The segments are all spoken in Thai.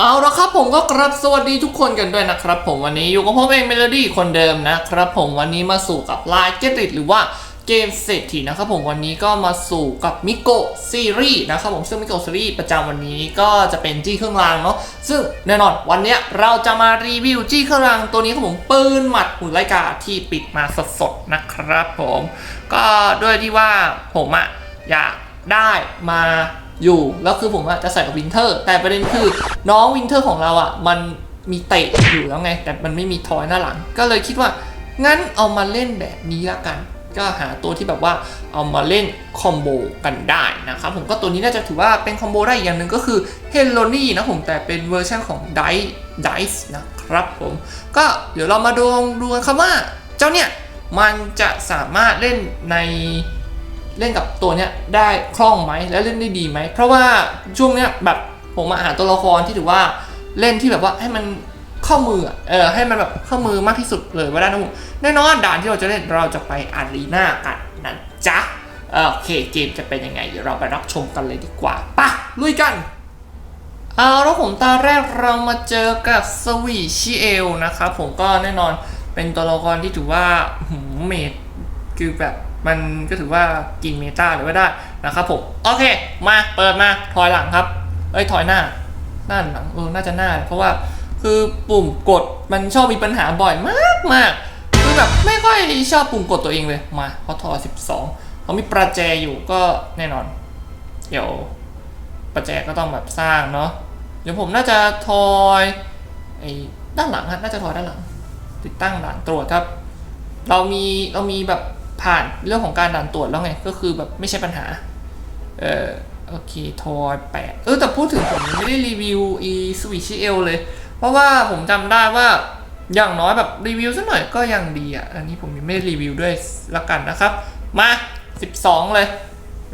เอาละครับผมก็กรับสวัสดีทุกคนกันด้วยนะครับ ผมวันนี้อยู่กับผมเองเมโลดี้คนเดิมนะครับ ผมวันนี้มาสู่กับลายเกติดหรือว่าเกมเศรษฐีนะครับผมวันนี้ก็มาสู่กับมิโกซีรีส์นะครับผมซึ่งมิโกซีรีส์ประจำวันนี้ก็จะเป็นจี้เครื่องรางเนาะซึ่งแน่นอนวันนี้เราจะมารีวิวจี้เครื่องรางตัวนี้ครับผมปืนหมัดหุ่นไลกาที่ปิดมาสดๆนะครับผมก็ด้วยที่ว่าผมอะอยากได้มา อยู่ แล้วคือผมอะจะใส่กับวินเทอร์ แต่ประเด็นคือน้องวินเทอร์ของเราอะมันมีเตะอยู่แล้วไง แต่มันไม่มีทอยหน้าหลัง ก็เลยคิดว่า งั้นเอามาเล่นแบบนี้ละกัน ก็หาตัวที่แบบว่าเอามาเล่นคอมโบกันได้นะครับผมก็ตัวนี้น่าจะถือว่าเป็นคอมโบได้อีกอย่างหนึ่งก็คือเฮลโลนี่นะผมแต่เป็นเวอร์ชันของไดไดส์นะครับผม ก็เดี๋ยวเรามาดูดูกันครับว่าเจ้าเนี่ยมันจะสามารถเล่นใน เล่นกับตัวเนี้ยได้คล่องไหมและเล่นได้ดีไหม เพราะว่าช่วงเนี้ยแบบผมมาหาตัวละครที่ถือว่าเล่นที่แบบว่าให้มันเข้ามือเออให้มันแบบเข้ามือมากที่สุดเลยว่าได้นะผมแน่นอนด่านที่เราจะเล่นเราจะไปอารีนากันนะจ๊ะโอเคเกมจะเป็นยังไงเดี๋ยวเราไปรับชมกันเลยดีกว่าปะลุยกันเอาแล้วผมตาแรกเรามาเจอกับสวีชิเอลนะครับผมก็แน่นอนเป็นตัวละครที่ถือว่าหืมเมดคือแบบ มันก็ถือว่ากินเมตาเลยว่าได้นะครับผมโอเค มาเปิดมาถอยหลังครับเอ้ยถอยหน้าหน้าหลังเออน่าจะหน้า เพราะว่าคือปุ่มกดมันชอบมีปัญหาบ่อยมากมากคือแบบไม่ค่อยชอบปุ่มกดตัวเองเลยมาเพราะทอ12เขามีประแจอยู่ก็แน่นอน เดี๋ยวประแจก็ต้องแบบสร้างเนาะเดี๋ยวผมน่าจะทอยไอ้ด้านหลังฮะน่าจะทอยด้านหลัง ติดตั้งด่านตรวจครับ เรามีเรามีแบบ ผ่านเรื่องของการด่านตรวจแล้วไง ก็คือแบบไม่ใช่ปัญหา เออโอเคทอยแปดเออแต่พูดถึงผมไม่ได้รีวิวอีสวิชเอลเลย เพราะว่าผมจำได้ว่าอย่างน้อยแบบรีวิวสักหน่อยก็ยังดีอะ อันนี้ผมยังไม่ได้รีวิวด้วยละกันนะครับ มา 12 เลย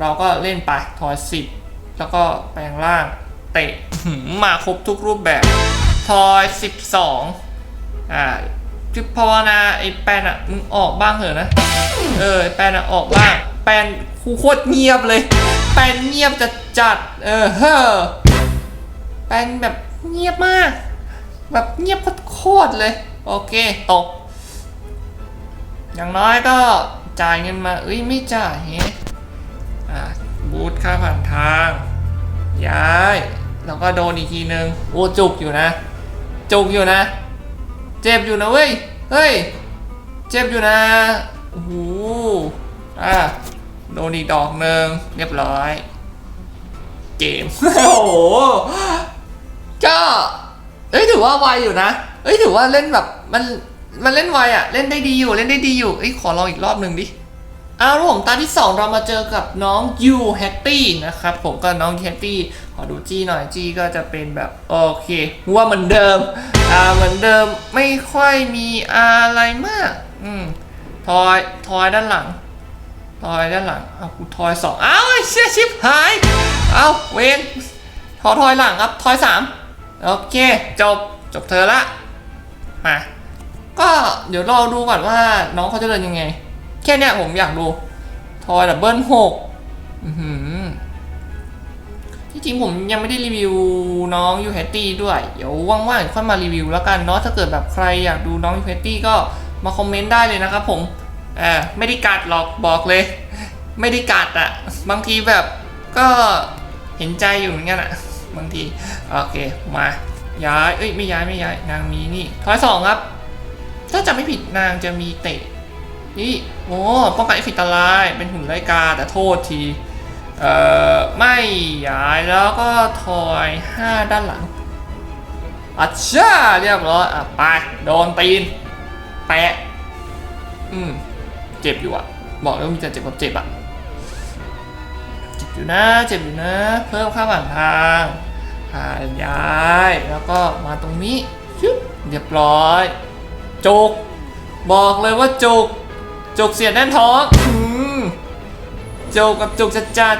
เราก็เล่นไปทอย10 แล้วก็แปลงร่างเตะมมาครบทุกรูปแบบทอย 12 อ่า คือภาวนาไอ้แปนอะมึงออกบ้างเถอะนะ เออไอ้แปนอะออกบ้าง แปนคูโคตรเงียบเลย แปนเงียบจัดจัด เออเฮ้อแปนแบบเงียบมาก แบบเงียบโคตรเลย โอเคตก อย่างน้อยก็จ่ายเงินมา เอ้ยไม่จ่ายเฮ้อ่าบูธค่าผ่านทาง ย้าย แล้วก็โดนอีกทีนึง โอ้จุกอยู่นะ จุกอยู่นะ เจ็บอยู่นะเว้ย เฮ้ย เจ็บอยู่นะโอ้โหอะโดนอีกดอกหนึ่งเรียบร้อย เกม โอ้โห ก็เอ้ยถือว่าไวอยู่นะ เอ้ยถือว่าเล่นแบบมันมันเล่นไวอะเล่นได้ดีอยู่เล่นได้ดีอยู่เอ้ยขอลองอีกรอบหนึ่งดิเอาละผมตาที่ 2 เรามาเจอกับน้องยูแฮตตี้นะครับผมก็น้องแฮตตี้ อดูจี้หน่อยจี้ก็จะเป็นแบบโอเคว่าเหมือนเดิมอ่าเหมือนเดิมไม่ค่อยมีอะไรมากอืมทอยทอยด้านหลังทอยด้านหลังเอากูทอยสองอ้าวไอ้เชี่ยชิบหายเอาเวนทอทอยหลังครับทอยสามโอเคจบจบเธอละมาก็เดี๋ยวรอดูก่อนว่าน้องเขาจะเดินยังไง แค่เนี้ยผมอยากดู ทอยดับเบิลหกอือหือ ที่จริงผมยังไม่ได้รีวิวน้องยูเฮตตี้ด้วย เดี๋ยวว่างๆค่อยมารีวิวแล้วกันเนาะถ้าเกิดแบบใครอยากดูน้องยูเฮตตี้ก็มาคอมเมนต์ได้เลยนะครับผมเออไม่ได้กัดหรอกบอกเลย ไม่ได้กัดอะบางทีแบบก็เห็นใจอยู่เหมือนกันอะบางทีโอเคมาย้ายเอ้ยไม่ย้ายไม่ย้ายนางมีนี่ทอยสองครับ ถ้าจำไม่ผิดนางจะมีเตะนี่โอ้ป้องกันเอฟฟกต์อันตรายเป็นหุ่นไรกาแต่โทษที เอ่อ ไม่ย้ายแล้วก็ทอย5ด้านหลังอัชชาเรียบร้อยอะไป โดนตีน แปะ อืม เจ็บอยู่อะ บอกแล้วามีแต่เจ็บกับเจ็บอะ เจ็บอยู่นะ เจ็บอยู่นะ เพิ่มค่าผ่านทางผ่านย้าย แล้วก็มาตรงนี้ชึบเรียบร้อยจุกบอกเลยว่าจุกจุกเสียดแน่นท้องอืม จุกกับจุกจัดจัด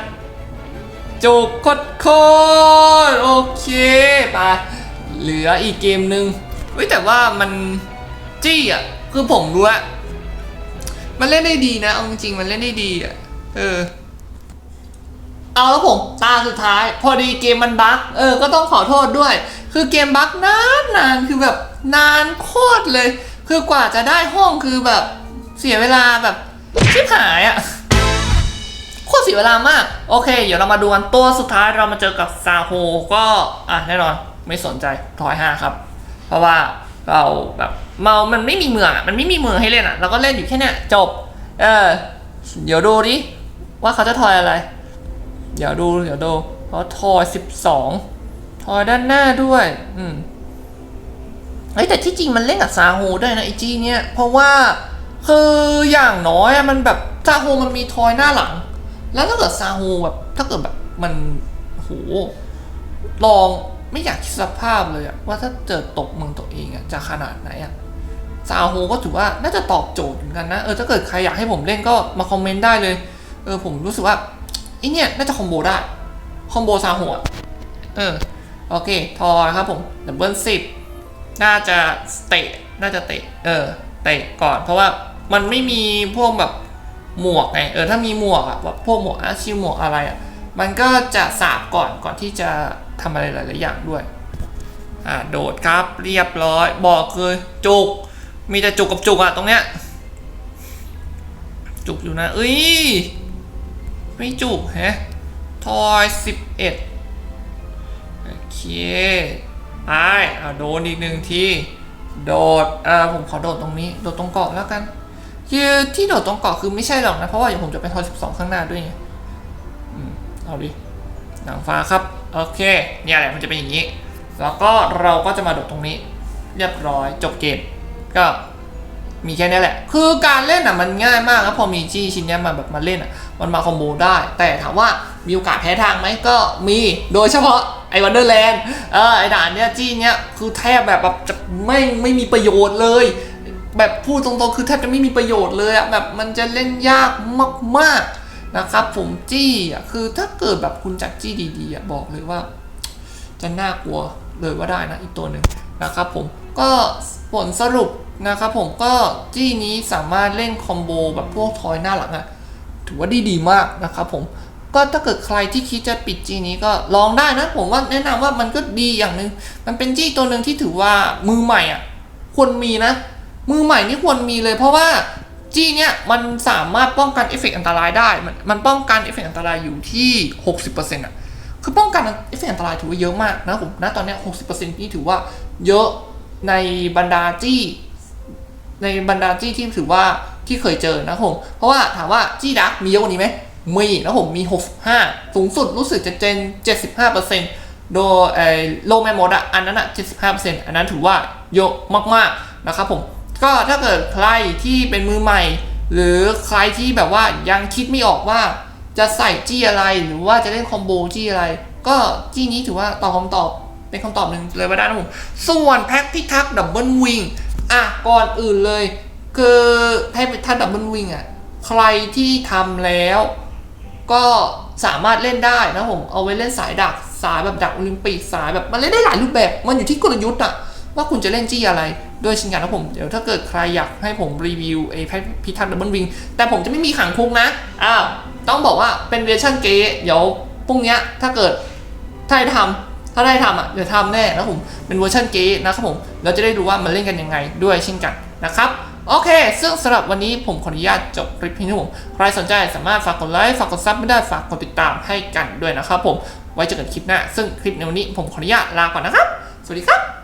จุกโคตรโคตรโอเคไปเหลืออีกเกมหนึ่งเฮ้ยแต่ว่ามันจี้อะคือผมรู้อะมันเล่นได้ดีนะเอาจริงมันเล่นได้ดีอะเออเอาแล้วผมตาสุดท้าย พอดีเกมมันบั๊กเออก็ต้องขอโทษด้วย คือเกมบั๊กนานนานคือแบบนานโคตรเลย คือกว่าจะได้ห้องคือแบบเสียเวลาแบบชิบหายอะ โคตรเสียเวลามาก โอเค เดี๋ยวเรามาดูกันตัวสุดท้ายเรามาเจอกับซาโฮก็อะแน่นอนไม่สนใจทอยห้าครับ เพราะว่าเราแบบเมามันไม่มีเมืองอะมันไม่มีเมืองให้เล่นอะเราก็เล่นอยู่แค่เนี้ยจบ เออ เดี๋ยวดูดิว่าเขาจะทอยอะไร เดี๋ยวดูเดี๋ยวดูเขาทอยสิบสองทอยด้านหน้าด้วย อืมเฮ้แต่ที่จริงมันเล่นกับซาโฮได้นะไอจีเนี้ยเพราะว่าคืออย่างน้อยมันแบบซาโฮมันมีทอยหน้าหลัง แล้วถ้าเกิดซาโฮแบบถ้าเกิดแบบมันโหลองไม่อยากคิดสภาพเลยอะว่าถ้าเจอตกเมืองตัวเองอะจะขนาดไหนอะซาโฮก็ถือว่าน่าจะตอบโจทย์เหมือนกันนะเออถ้าเกิดใครอยากให้ผมเล่นก็มาคอมเมนต์ได้เลยเออผมรู้สึกว่าไอเนี่ยน่าจะคอมโบได้คอมโบซาโฮอะเออโอเค ทอยครับผมดับเบิลสิบน่าจะเตะน่าจะเตะเออเตะก่อน เพราะว่ามันไม่มีพวกแบบ หมวกไงเออถ้ามีหมวกอะแบบพวกหมวกอาชีพหมวกอะไรอะมันก็จะสาบก่อนก่อนที่จะทำอะไรหลายๆอย่างด้วยอ่าโดดครับเรียบร้อยบอกเลยจุก มีแต่จุกกับจุกอะตรงเนี้ยจุกอยู่นะเอ้ยไม่จุกแฮะทอยสิบเอ็ดโอเคไปอ่าโดนอีกหนึ่งทีโดดเอ่าผมขอโดดตรงนี้ โดดตรงเกาะแล้วกัน คือที่โดดตรงเกาะคือไม่ใช่หรอกนะ เพราะว่าเดี๋ยวผมจะไปทอย12ข้างหน้าด้วยไงอืมเอาดิหนังฟ้าครับ โอเค เนี่ยแหละมันจะเป็นอย่างนี้ แล้วก็เราก็จะมาโดดตรงนี้ เรียบร้อยจบเกม ก็มีแค่นี้แหละ คือการเล่นอะมันง่ายมากแล้วพอมีจี้ชิ้นเนี้ยมาแบบมาเล่นอะ มันมาคอมโบได้ แต่ถามว่ามีโอกาสแพ้ทางไหมก็มี โดยเฉพาะไอ้วันเดอร์แลนด์ เออไอ้ด่านเนี้ยจี้เนี้ยคือแทบแบบแบบจะไม่ไม่มีประโยชน์เลย แบบพูดตรงๆคือแทบจะไม่มีประโยชน์เลยอะแบบมันจะเล่นยากมากๆนะครับ ผมจี้อะคือถ้าเกิดแบบคุณจัดจี้ดีๆอะบอกเลยว่า จะน่ากลัวเลยว่าได้นะอีกตัวหนึ่งนะครับผมก็ผลสรุปนะครับผมก็จี้นี้สามารถเล่นคอมโบแบบพวกทอยหน้าหลังอะถือว่าดีดีมากนะครับผมก็ถ้าเกิดใครที่คิดจะปิดจี้นี้ก็ลองได้นะ ผมว่าแนะนำว่ามันก็ดีอย่างหนึ่งมันเป็นจี้ตัวหนึ่งที่ถือว่ามือใหม่อะควรมีนะ มือใหม่นี่ควรมีเลยเพราะว่าจี้เนี่ยมันสามารถป้องกันเอฟเฟกต์อันตรายได้ มันมันป้องกันเอฟเฟกต์อันตรายอยู่ที่ 60%อะคือป้องกันเอฟเฟกต์อันตรายถือว่าเยอะมากนะผมนะตอนเนี้ย60%นี่ถือว่าเยอะในบรรดาจี้ในบรรดาจี้ที่ถือว่าที่เคยเจอนะผมเพราะว่าถามว่าจี้ดักมีเยอะกว่านี้ไหมมีนะผมมี 65 สูงสุดรู้สึกจะเจน 75%โดยไอ้โลแมมมดอะอันนั้นอะ75%อันนั้นถือว่าเยอะมากๆนะครับผม ก็ถ้าเกิดใครที่เป็นมือใหม่ หรือใครที่แบบว่ายังคิดไม่ออกว่า จะใส่จี้อะไรหรือว่าจะเล่นคอมโบจี้อะไร ก็จี้นี้ถือว่าตอบคำตอบเป็นคำตอบหนึ่งเลยว่าได้นะผมส่วนแพ็คพิทักษ์ดับเบิลวิงอะก่อนอื่นเลย คือแพ็คพิทักษ์ดับเบิลวิงอะใครที่ทำแล้ว ก็สามารถเล่นได้นะผมเอาไว้เล่นสายดักสายแบบดักโอลิมปิกสายแบบมันเล่นได้หลายรูปแบบ มันอยู่ที่กลยุทธ์อะว่าคุณจะเล่นจี้อะไร ด้วยเช่นกันนะผมเดี๋ยวถ้าเกิดใครอยากให้ผมรีวิวไอ้แพทพิทักษ์ดับเบิลวิงแต่ผมจะไม่มีขังคุกนะอ้าวต้องบอกว่าเป็นเวอร์ชันเก๋เดี๋ยวพรุ่งเนี้ยถ้าเกิดถ้าได้ทำถ้าได้ทำอะเดี๋ยวทำแน่นะผมเป็นเวอร์ชันเก๋นะครับผมเราจะได้รู้ว่ามันเล่นกันยังไงด้วยเช่นกันนะครับโอเค ซึ่งสำหรับวันนี้ผมขออนุญาตจบคลิปเพียงเท่านี้ผม ใครสนใจสามารถฝากกดไลค์ ฝากกดซับไม่ได้ ฝากกดติดตามให้กันด้วยนะครับผม ไว้เจอกันคลิปหน้า ซึ่งคลิปในวันนี้ผมขออนุญาตลาก่อนนะครับ สวัสดีครับ